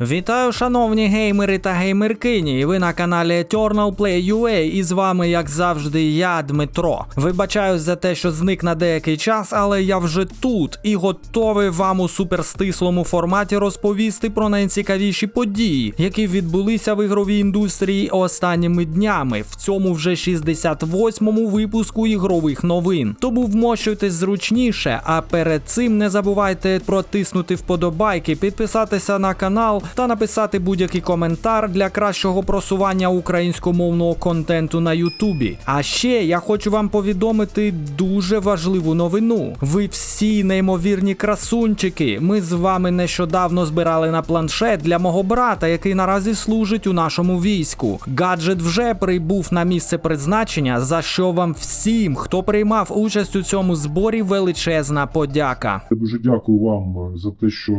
Вітаю, шановні геймери та геймеркині. Ви на каналі Eternal Play UA, і з вами, як завжди, я, Дмитро. Вибачаюсь за те, що зник на деякий час, але я вже тут і готовий вам у суперстислому форматі розповісти про найцікавіші події, які відбулися в ігровій індустрії останніми днями в цьому вже 68-му випуску ігрових новин. Тому вмощуйтесь зручніше, а перед цим не забувайте протиснути вподобайки, підписатися на канал та написати будь-який коментар для кращого просування українськомовного контенту на Ютубі. А ще я хочу вам повідомити дуже важливу новину. Ви всі неймовірні красунчики. Ми з вами нещодавно збирали на планшет для мого брата, який наразі служить у нашому війську. Гаджет вже прибув на місце призначення, за що вам всім, хто приймав участь у цьому зборі, величезна подяка. Я дуже дякую вам за те, що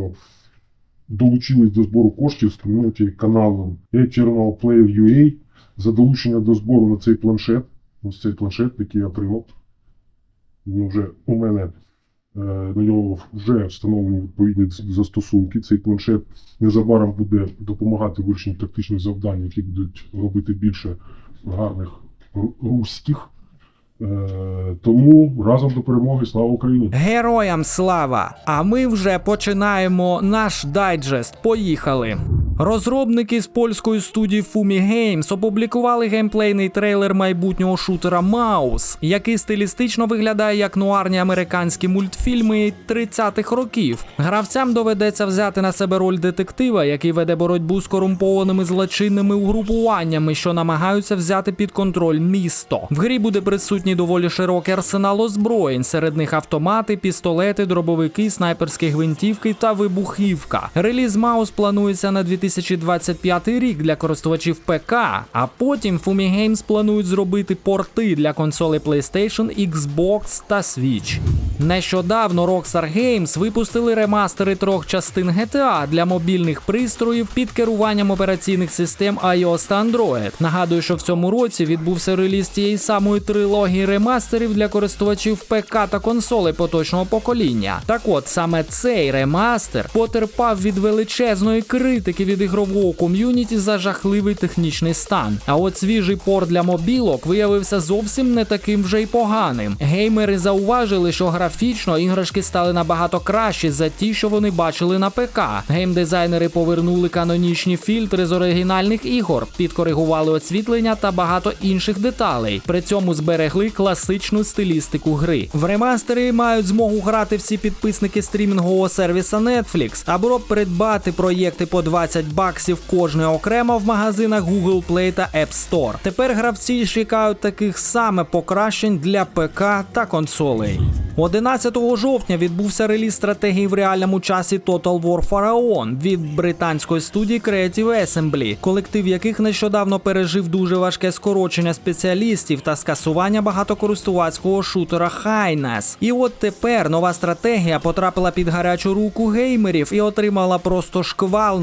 долучились до збору коштів з ком'юніті каналу Eternal за долучення до збору на цей планшет. Ось цей планшет, який я отримав. Він вже у мене е, на нього вже встановлені відповідні застосунки. Цей планшет незабаром буде допомагати вирішенню тактичних завдань, які будуть робити більше гарних руських. Е, тому разом до перемоги, слава Україні! Героям слава! А ми вже починаємо наш дайджест. Поїхали. Розробники з польської студії Fumi Games опублікували геймплейний трейлер майбутнього шутера Маус, який стилістично виглядає як нуарні американські мультфільми 30-х років. Гравцям доведеться взяти на себе роль детектива, який веде боротьбу з корумпованими злочинними угрупуваннями, що намагаються взяти під контроль місто. В грі буде присутній доволі широкий арсенал озброєнь, серед них автомати, пістолети, дробовики, снайперські гвинтівки та вибухівка. Реліз Маус планується на 2025 рік для користувачів ПК, а потім Fumi Games планують зробити порти для консолей PlayStation, Xbox та Switch. Нещодавно Rockstar Games випустили ремастери трьох частин GTA для мобільних пристроїв під керуванням операційних систем iOS та Android. Нагадую, що в цьому році відбувся реліз тієї самої трилогії ремастерів для користувачів ПК та консолей поточного покоління. Так от саме цей ремастер потерпав від величезної критики від ігрового ком'юніті за жахливий технічний стан. А от свіжий порт для мобілок виявився зовсім не таким вже й поганим. Геймери зауважили, що графічно іграшки стали набагато кращі за ті, що вони бачили на ПК. Геймдизайнери повернули канонічні фільтри з оригінальних ігор, підкоригували освітлення та багато інших деталей. При цьому зберегли класичну стилістику гри. В ремастері мають змогу грати всі підписники стрімінгового сервіса Netflix, або придбати проєкти по 20 баксів кожне окремо в магазинах Google Play та App Store. Тепер гравці чекають таких саме покращень для ПК та консолей. 11 жовтня відбувся реліз стратегії в реальному часі Total War Pharaon від британської студії Creative Assembly, колектив яких нещодавно пережив дуже важке скорочення спеціалістів та скасування багатокористувацького шутера Хайнес. І от тепер нова стратегія потрапила під гарячу руку геймерів і отримала просто шквал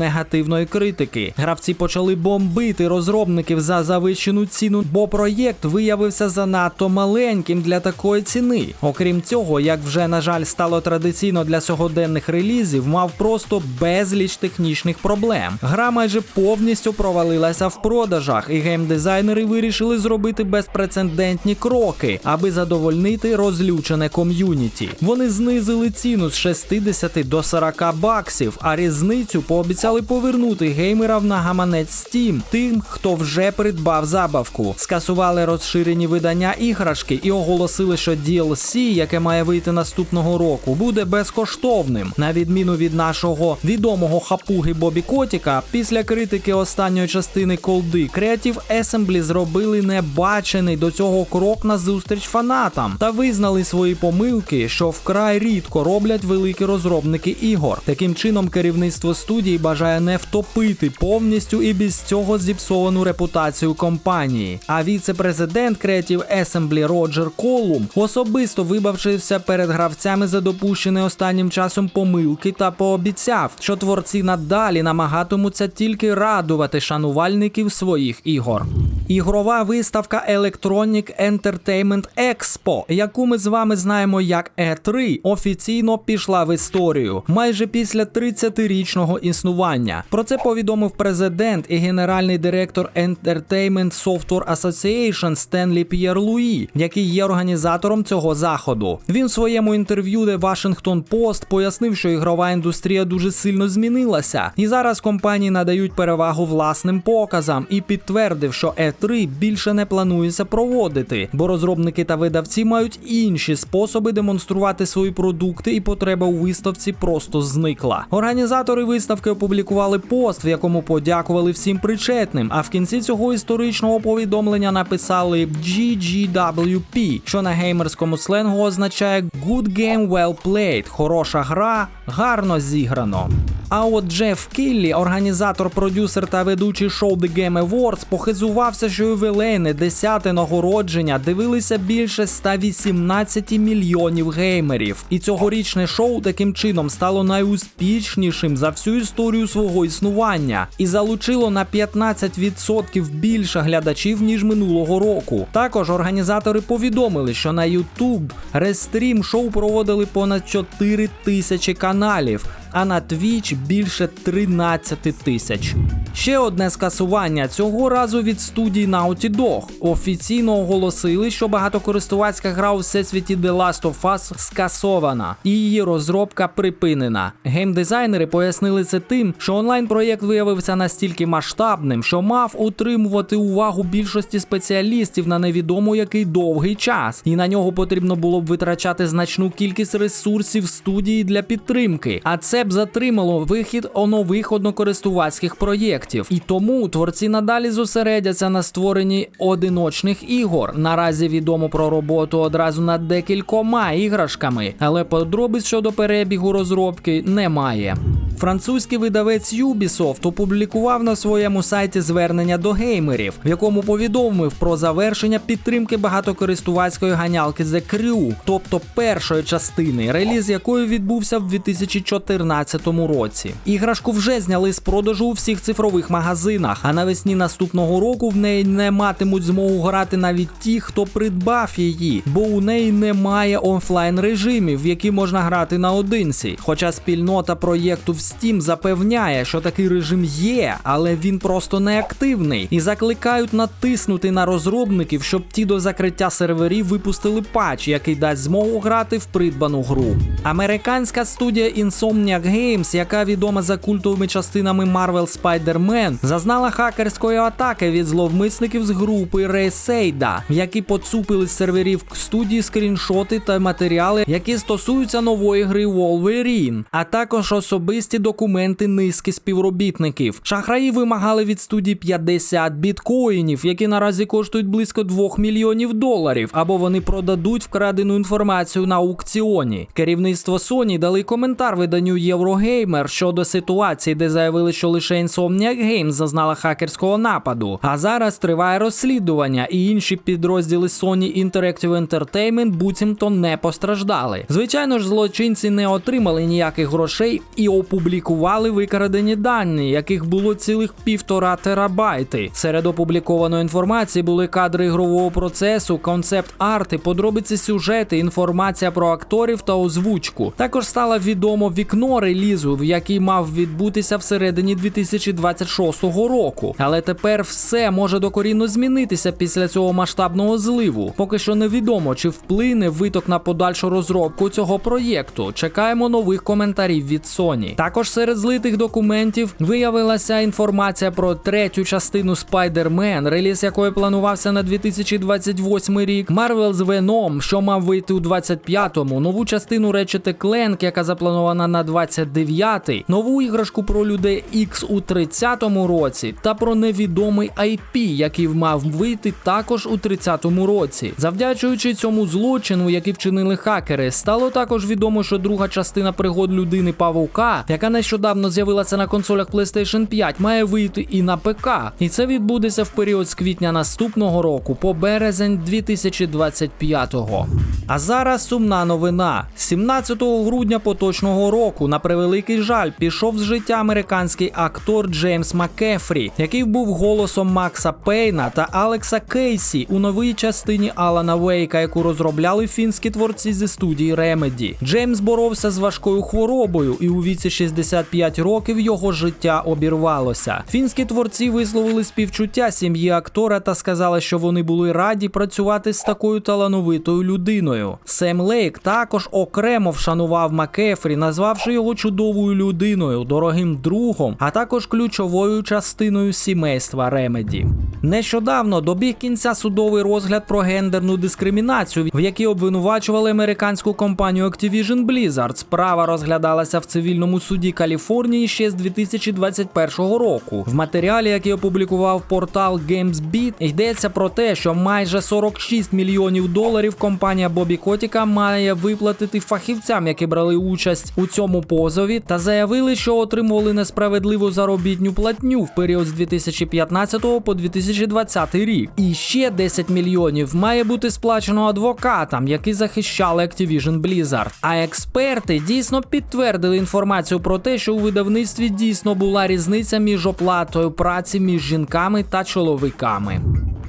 негативної критики. Гравці почали бомбити розробників за завищену ціну, бо проєкт виявився занадто маленьким для такої ціни. Окрім цього, як вже на жаль стало традиційно для сьогоденних релізів, мав просто безліч технічних проблем. Гра майже повністю провалилася в продажах, і геймдизайнери вирішили зробити безпрецедентні кроки, аби задовольнити розлючене ком'юніті. Вони знизили ціну з 60 до 40 баксів, а різницю пообіцяли повернути геймерам на гаманець Steam тим, хто вже придбав забавку. Скасували розширені видання іграшки і оголосили, що DLC, яке має вийти наступного року, буде безкоштовним. На відміну від нашого відомого хапуги Бобі Котіка, після критики останньої частини колди Creative Assembly зробили небачений до цього крок на зустріч фанатам та визнали свої помилки, що вкрай рідко роблять великі розробники ігор. Таким чином, керівництво студії бажає не втопити повністю і без цього зіпсовану репутацію компанії. А віце-президент Creative Assembly Роджер Колум особисто вибавчився перед гравцями за допущені останнім часом помилки та пообіцяв, що творці надалі намагатимуться тільки радувати шанувальників своїх ігор. Ігрова виставка Electronic Entertainment Expo, яку ми з вами знаємо як E3, офіційно пішла в історію майже після 30-річного існування. Про це повідомив президент і генеральний директор Entertainment Software Association Стенлі П'єр Луї, який є організатором цього заходу. Він в своєму інтерв'ю The Washington Post пояснив, що ігрова індустрія дуже сильно змінилася, і зараз компанії надають перевагу власним показам і підтвердив, що E3 більше не планується проводити, бо розробники та видавці мають інші способи демонструвати свої продукти, і потреба у виставці просто зникла. Організатори виставки опублікували пост, в якому подякували всім причетним. А в кінці цього історичного повідомлення написали GGWP, що на геймерському сленгу означає Good Game Well Played, хороша гра, гарно зіграно. А от Джеф Кіллі, організатор, продюсер та ведучий шоу The Game Awards, похизувався, що ювілейне 10-те нагородження дивилися більше 118 мільйонів геймерів. І цьогорічне шоу таким чином стало найуспішнішим за всю історію свого існування і залучило на 15% більше глядачів ніж минулого року. Також організатори повідомили, що на YouTube рестрім шоу проводили понад 4 тисячі каналів а на Twitch більше 13 тисяч. Ще одне скасування цього разу від студії Naughty Dog. Офіційно оголосили, що багатокористувацька гра у всесвіті The Last of Us скасована, і її розробка припинена. Геймдизайнери пояснили це тим, що онлайн-проєкт виявився настільки масштабним, що мав утримувати увагу більшості спеціалістів на невідомо який довгий час, і на нього потрібно було б витрачати значну кількість ресурсів студії для підтримки. А це б затримало вихід нових однокористувацьких проєктів. І тому творці надалі зосередяться на створенні одиночних ігор. Наразі відомо про роботу одразу над декількома іграшками, але подробиць щодо перебігу розробки немає. Французький видавець Ubisoft опублікував на своєму сайті звернення до геймерів, в якому повідомив про завершення підтримки багатокористувацької ганялки The Crew, тобто першої частини, реліз якої відбувся в 2014 році. Іграшку вже зняли з продажу у всіх цифрових магазинах, а навесні наступного року в неї не матимуть змогу грати навіть ті, хто придбав її, бо у неї немає офлайн режимів, в які можна грати наодинці. Хоча спільнота проєкту в Steam запевняє, що такий режим є, але він просто не активний, і закликають натиснути на розробників, щоб ті до закриття серверів випустили патч, який дасть змогу грати в придбану гру. Американська студія Insomniac Games, яка відома за культовими частинами Marvel Spider-Man, зазнала хакерської атаки від зловмисників з групи Рейсейда, які поцупили з серверів студії скріншоти та матеріали, які стосуються нової гри Wolverine, а також особисті документи низки співробітників. Шахраї вимагали від студії 50 біткоїнів, які наразі коштують близько 2 мільйонів доларів, або вони продадуть вкрадену інформацію на аукціоні. Керівництво Sony дали коментар виданню Eurogamer щодо ситуації, де заявили, що лише Insomniac Games зазнала хакерського нападу. А зараз триває розслідування, і інші підрозділи Sony Interactive Entertainment буцімто не постраждали. Звичайно ж, злочинці не отримали ніяких грошей і опублікували викрадені дані, яких було цілих півтора терабайти. Серед опублікованої інформації були кадри ігрового процесу, концепт арти, подробиці сюжети, інформація про акторів та озвучку. Також стало відомо вікно релізу, в який мав відбутися всередині 2026 року. Але тепер все може докорінно змінитися після цього масштабного зливу. Поки що невідомо, чи вплине виток на подальшу розробку цього проєкту. Чекаємо нових коментарів від Sony. Також серед злитих документів виявилася інформація про третю частину Spider-Man, реліз якої планувався на 2028 рік. Marvel's Venom, що мав вийти у 25-му, нову частину Ratchet Clank, яка запланована на 29-й, нову іграшку про людей X у 30-му році, та про невідомий IP, який мав вийти також у 30-му році. Завдячуючи цьому злочину, який вчинили хакери, стало також відомо, що друга частина пригод людини Павука, яка яка нещодавно з'явилася на консолях PlayStation 5, має вийти і на ПК. І це відбудеться в період з квітня наступного року по березень 2025-го. А зараз сумна новина. 17 грудня поточного року, на превеликий жаль, пішов з життя американський актор Джеймс Маккефрі, який був голосом Макса Пейна та Алекса Кейсі у новій частині Алана Вейка, яку розробляли фінські творці зі студії Remedy. Джеймс боровся з важкою хворобою, і у віці 65 років його життя обірвалося. Фінські творці висловили співчуття сім'ї актора та сказали, що вони були раді працювати з такою талановитою людиною. Сем Лейк також окремо вшанував Макефрі, назвавши його чудовою людиною, дорогим другом, а також ключовою частиною сімейства Ремеді. Нещодавно добіг кінця судовий розгляд про гендерну дискримінацію, в якій обвинувачували американську компанію Activision Blizzard. Справа розглядалася в цивільному суді Каліфорнії ще з 2021 року. В матеріалі, який опублікував портал GamesBeat, йдеться про те, що майже 46 мільйонів доларів компанія Бобі Котіка має виплатити фахівцям, які брали участь у цьому позові, та заявили, що отримували несправедливу заробітню платню в період з 2015 по 2020 рік. І ще 10 мільйонів має бути сплачено адвокатам, які захищали Activision Blizzard. А експерти дійсно підтвердили інформацію про те, що у видавництві дійсно була різниця між оплатою праці між жінками та чоловіками.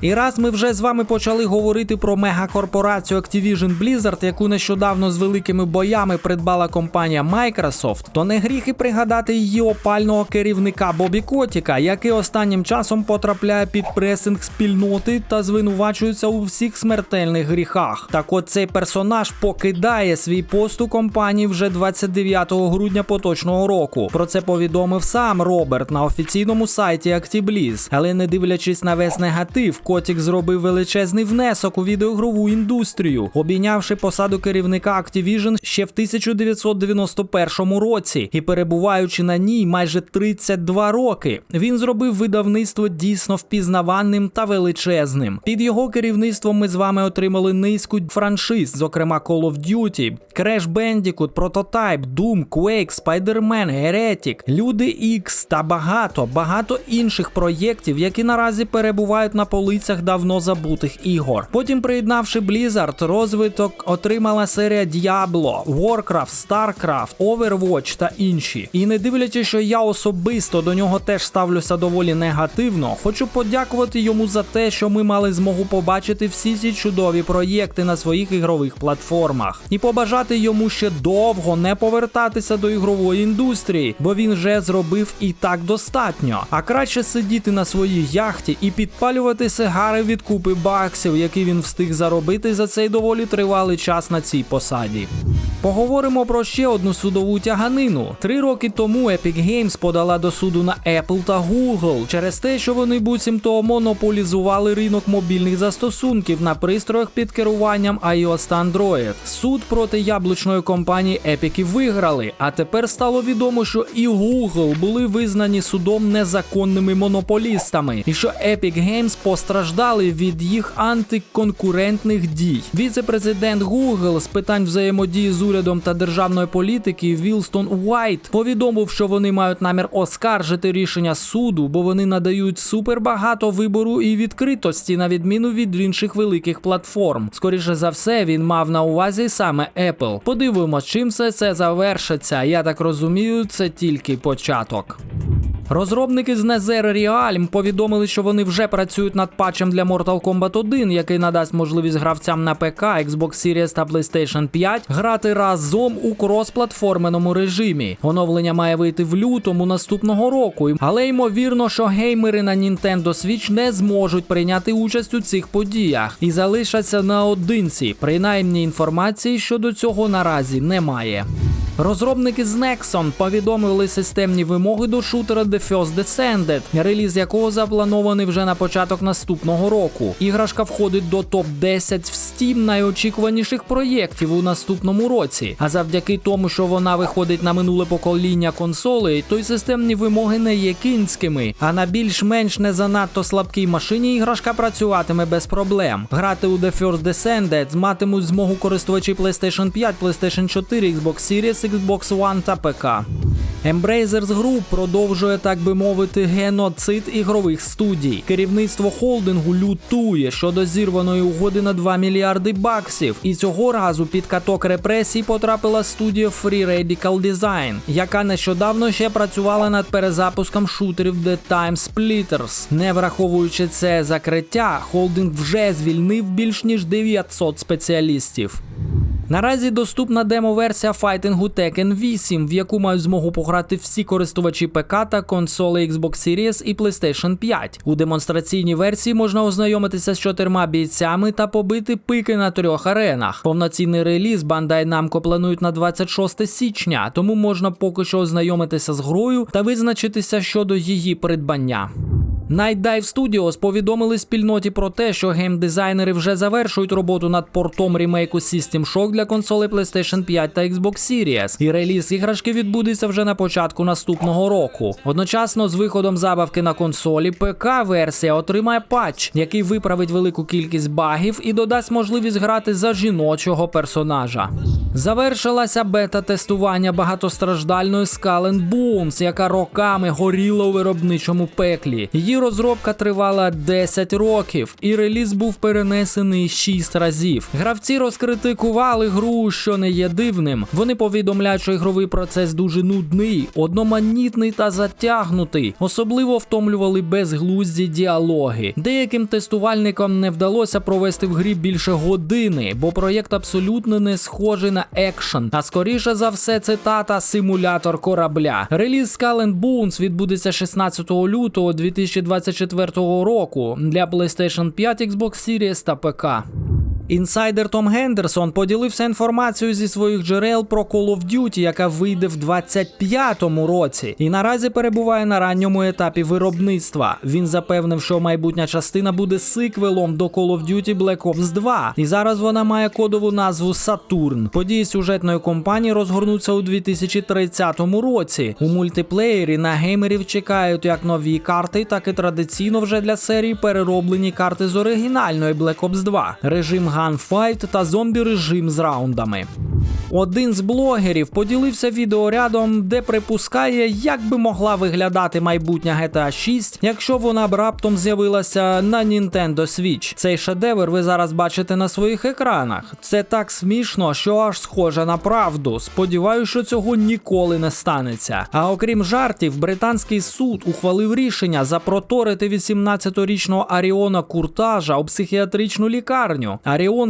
І раз ми вже з вами почали говорити про мегакорпорацію Activision Blizzard, яку нещодавно з великими боями придбала компанія Microsoft, то не гріх і пригадати її опального керівника Бобі Котіка, який останнім часом потрапляє під пресинг спільноти та звинувачується у всіх смертельних гріхах. Так от цей персонаж покидає свій пост у компанії вже 29 грудня поточного року. Про це повідомив сам Роберт на офіційному сайті ActiBliz. Але не дивлячись на весь негатив, Котік зробив величезний внесок у відеоігрову індустрію, обійнявши посаду керівника Activision ще в 1991 році і перебуваючи на ній майже 32 роки. Він зробив видавництво дійсно впізнаваним та величезним. Під його керівництвом ми з вами отримали низку франшиз, зокрема Call of Duty, Crash Bandicoot, Prototype, Doom, Quake, Spider-Man, Heretic, Люди X та багато, багато інших проєктів, які наразі перебувають на полицях давно забутих ігор. Потім, приєднавши Blizzard, розвиток отримала серія Diablo, Warcraft, StarCraft, Overwatch та інші. І не дивлячись, що я особисто до нього теж ставлюся доволі негативно, хочу подякувати йому за те, що ми мали змогу побачити всі ці чудові проєкти на своїх ігрових платформах, і побажати йому ще довго не повертатися до ігрової індустрії, бо він вже зробив і так достатньо. А краще сидіти на своїй яхті і підпалювати сигари від купи баксів, які він встиг заробити за цей доволі тривалий час на цій посаді. Поговоримо про ще одну судову тяганину. Три роки тому Epic Games подала до суду на Apple та Google через те, що вони буцімто монополізували ринок мобільних застосунків на пристроях під керуванням iOS та Android. Суд проти яблучної компанії Epic виграли, а тепер стало відомо, що і Google були визнані судом незаконними монополістами, і що Epic Games постраждали від їх антиконкурентних дій. Віце-президент Google з питань взаємодії з урядом та державної політики Вілстон Уайт повідомив, що вони мають намір оскаржити рішення суду, бо вони надають супербагато вибору і відкритості на відміну від інших великих платформ. Скоріше за все, він мав на увазі саме Apple. Подивимось, чим все це завершиться. Я так розумію, це тільки початок. Розробники з Nether Realm повідомили, що вони вже працюють над патчем для Mortal Kombat 1, який надасть можливість гравцям на ПК, Xbox Series та PlayStation 5 грати разом у кросплатформеному режимі. Оновлення має вийти в лютому наступного року, але ймовірно, що геймери на Nintendo Switch не зможуть прийняти участь у цих подіях і залишаться наодинці. Принаймні інформації щодо цього наразі немає. Розробники з Nexon повідомили системні вимоги до шутера The First Descended, реліз якого запланований вже на початок наступного року. Іграшка входить до топ 10 в Steam найочікуваніших проєктів у наступному році. А завдяки тому, що вона виходить на минуле покоління консолей, то й системні вимоги не є кінськими. А на більш-менш не занадто слабкій машині іграшка працюватиме без проблем. Грати у The First Descended матимуть змогу користувачі PlayStation 5, PlayStation 4, Xbox Series, Xbox One та ПК. Embracer Group продовжує, так би мовити, геноцид ігрових студій. Керівництво холдингу лютує щодо зірваної угоди на 2 мільярди баксів. І цього разу під каток репресій потрапила студія Free Radical Design, яка нещодавно ще працювала над перезапуском шутерів The Time Splitters. Не враховуючи це закриття, холдинг вже звільнив більш ніж 900 спеціалістів. Наразі доступна демо-версія файтингу Tekken 8, в яку мають змогу пограти всі користувачі ПК та консолей Xbox Series і PlayStation 5. У демонстраційній версії можна ознайомитися з чотирма бійцями та побити пики на трьох аренах. Повноцінний реліз Bandai Namco планують на 26 січня, тому можна поки що ознайомитися з грою та визначитися щодо її придбання. Night Dive Studios повідомили спільноті про те, що геймдизайнери вже завершують роботу над портом ремейку System Shock для консолей PlayStation 5 та Xbox Series, і реліз іграшки відбудеться вже на початку наступного року. Одночасно з виходом забавки на консолі, ПК-версія отримає патч, який виправить велику кількість багів і додасть можливість грати за жіночого персонажа. Завершилася бета-тестування багатостраждальної Skull Bones, яка роками горіла у виробничому пеклі. Її розробка тривала 10 років, і реліз був перенесений 6 разів. Гравці розкритикували гру, що не є дивним. Вони повідомляють, що ігровий процес дуже нудний, одноманітний та затягнутий. Особливо втомлювали безглузді діалоги. Деяким тестувальникам не вдалося провести в грі більше години, бо проєкт абсолютно не схожий на екшен. А скоріше за все, цитата симулятор корабля. Реліз Skull Bones відбудеться 16 лютого 2024 року для PlayStation 5, Xbox Series та ПК. Інсайдер Том Гендерсон поділився інформацією зі своїх джерел про Call of Duty, яка вийде в 25-му році, і наразі перебуває на ранньому етапі виробництва. Він запевнив, що майбутня частина буде сиквелом до Call of Duty Black Ops 2, і зараз вона має кодову назву Saturn. Події сюжетної кампанії розгорнуться у 2030 році. У мультиплеєрі на геймерів чекають як нові карти, так і традиційно вже для серії перероблені карти з оригінальної Black Ops 2, режим Gunfight та зомбі режим з раундами. Один з блогерів поділився відеорядом, де припускає, як би могла виглядати майбутня GTA 6, якщо вона б раптом з'явилася на Nintendo Switch. Цей шедевр ви зараз бачите на своїх екранах. Це так смішно, що аж схоже на правду. Сподіваюся, що цього ніколи не станеться. А окрім жартів, британський суд ухвалив рішення запроторити 18-річного Аріона Куртажа у психіатричну лікарню.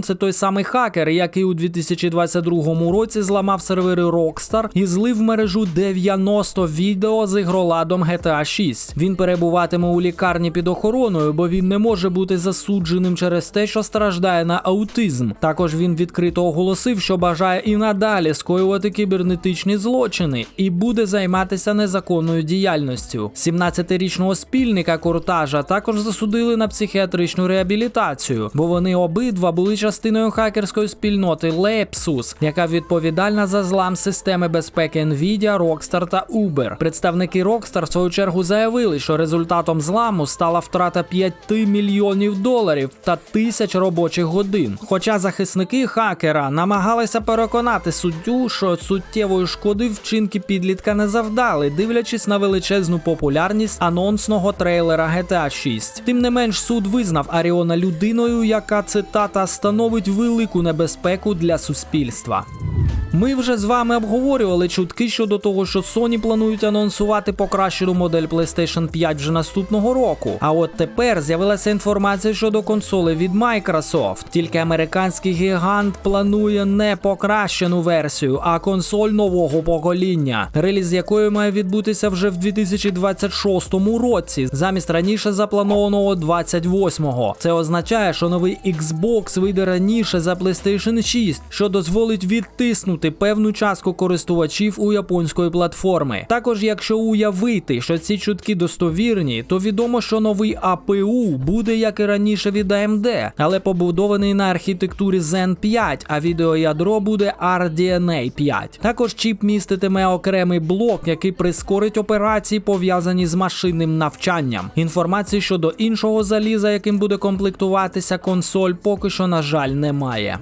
Це той самий хакер, який у 2022 році зламав сервери Rockstar і злив мережу 90 відео з ігроладом GTA 6. Він перебуватиме у лікарні під охороною, бо він не може бути засудженим через те, що страждає на аутизм. Також він відкрито оголосив, що бажає і надалі скоювати кібернетичні злочини і буде займатися незаконною діяльністю. 17-річного спільника Куртажа також засудили на психіатричну реабілітацію, бо вони обидва були частиною хакерської спільноти Lepsus, яка відповідальна за злам системи безпеки Nvidia, Rockstar та Uber. Представники Rockstar в свою чергу заявили, що результатом зламу стала втрата 5 мільйонів доларів та тисяч робочих годин. Хоча захисники хакера намагалися переконати суддю, що суттєвої шкоди вчинки підлітка не завдали, дивлячись на величезну популярність анонсного трейлера GTA 6. Тим не менш, суд визнав Аріона людиною, яка цитата становить велику небезпеку для суспільства. Ми вже з вами обговорювали чутки щодо того, що Sony планують анонсувати покращену модель PlayStation 5 вже наступного року. А от тепер з'явилася інформація щодо консоли від Microsoft. Тільки американський гігант планує не покращену версію, а консоль нового покоління, реліз якої має відбутися вже в 2026 році, замість раніше запланованого 28-го. Це означає, що новий Xbox вийде раніше за PlayStation 6, що дозволить відтиснути певну частку користувачів у японської платформи. Також, якщо уявити, що ці чутки достовірні, то відомо, що новий APU буде як і раніше від AMD, але побудований на архітектурі Zen 5, а відеоядро буде RDNA 5. Також чіп міститиме окремий блок, який прискорить операції, пов'язані з машинним навчанням. Інформації щодо іншого заліза, яким буде комплектуватися консоль, поки що, на жаль, немає.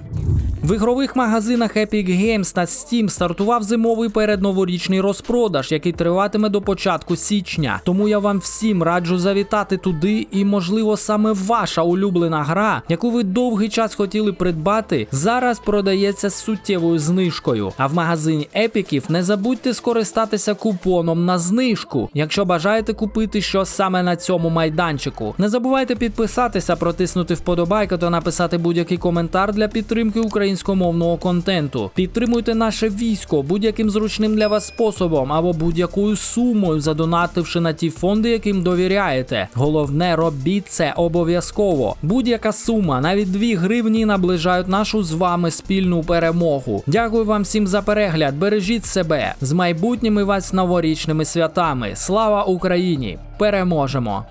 В ігрових магазинах Epic Games та Steam стартував зимовий передноворічний розпродаж, який триватиме до початку січня. Тому я вам всім раджу завітати туди, і можливо саме ваша улюблена гра, яку ви довгий час хотіли придбати, зараз продається з суттєвою знижкою. А в магазині епіків не забудьте скористатися купоном на знижку, якщо бажаєте купити щось саме на цьому майданчику. Не забувайте підписатися, протиснути вподобайку та написати будь-який коментар для підтримки українськомовного контенту. Підтримуйте наше військо будь-яким зручним для вас способом або будь-якою сумою, задонативши на ті фонди, яким довіряєте. Головне, робіть це обов'язково. Будь-яка сума, навіть 2 гривні, наближають нашу з вами спільну перемогу. Дякую вам всім за перегляд. Бережіть себе з майбутніми вас новорічними святами. Слава Україні! Переможемо!